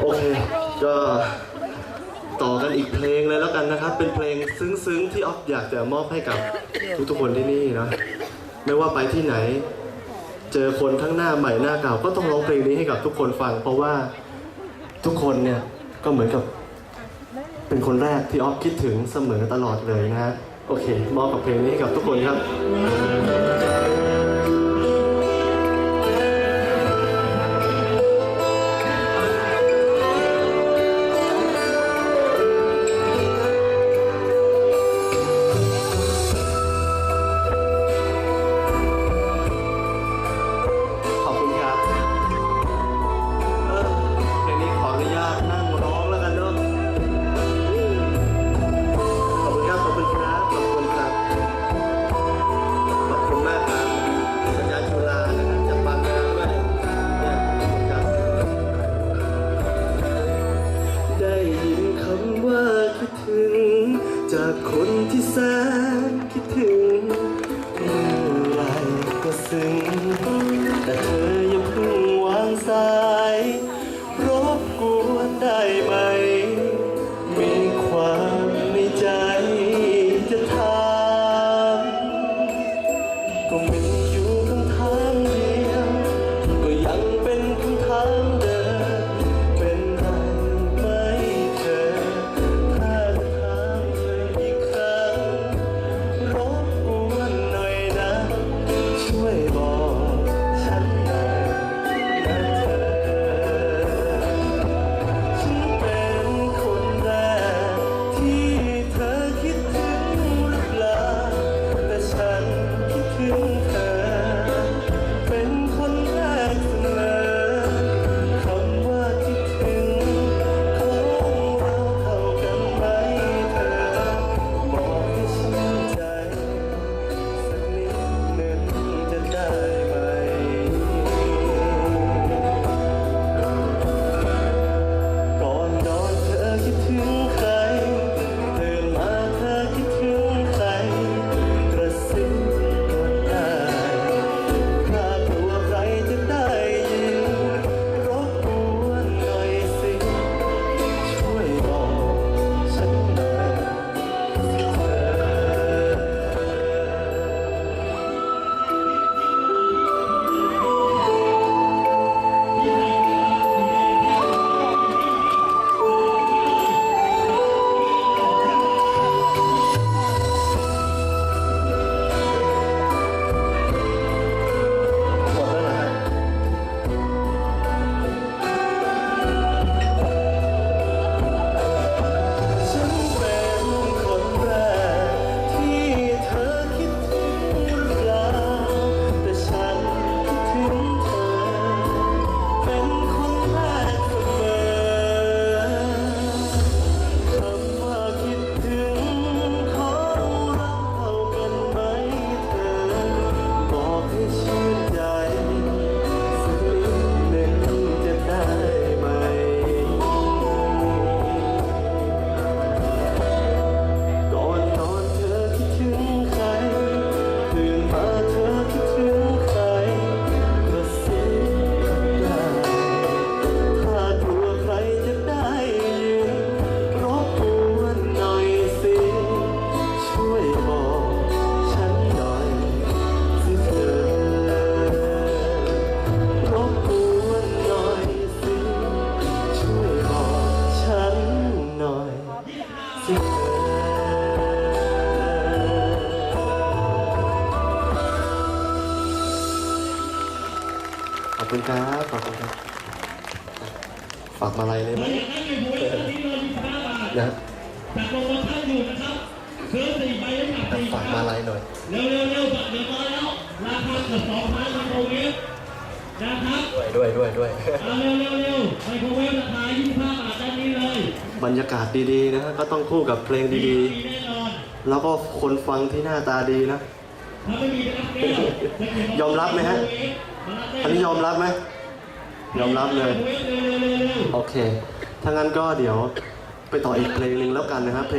โอเค ก็ต่อกันอีกเพลงเลยแล้วกันนะครับ เป็นเพลงซึ้งๆที่ออฟอยากจะมอบให้กับทุกๆคนที่นี่นะ ไม่ว่าไปที่ไหน เจอคนทั้งหน้าใหม่หน้าเก่า ก็ต้องร้องเพลงนี้ให้กับทุกคนฟัง เพราะว่าทุกคนเนี่ยก็เหมือนกับ เป็นคนแรกที่ออฟคิดถึงเสมอตลอดเลยนะฮะ โอเค มอบกับเพลงนี้ให้กับทุกคนครับ คนที่แสน คุณครับ ขอบคุณครับฝากมาลัยเลยไหมนั้นในหัวตอนนี้เลย15บาทนะจากโปรโมชั่นอยู่นะครับซื้อสี่ใบน้ำหนักสี่ฝากมาลัยหน่อย เร็วเร็วเร็วบัตรเดี๋ยวมาแล้ว ราคาเกือบสองพันไมโครเวฟนะครับด้วยด้วยด้วยด้วยเร็วเร็วเร็วไมโครเวฟราคา25บห้าบาทด้านนี้เลย บรรยากาศดีๆนะฮะก็ต้องคู่กับเพลงดีๆ แล้วก็คนฟังที่หน้าตาดีนะ ถ้าไม่มีเป็นรับแก้วจะเก็บยอมรับไหมฮะมารับได้อันนี้ยอมรับไหม ยอมรับเลยไมโครวฟเร็วเร็วเร็วเร็วโอเค ถ้างั้นก็เดี๋ยวไปต่ออีกเพลงหนึ่งแล้วกันนะครับเพลง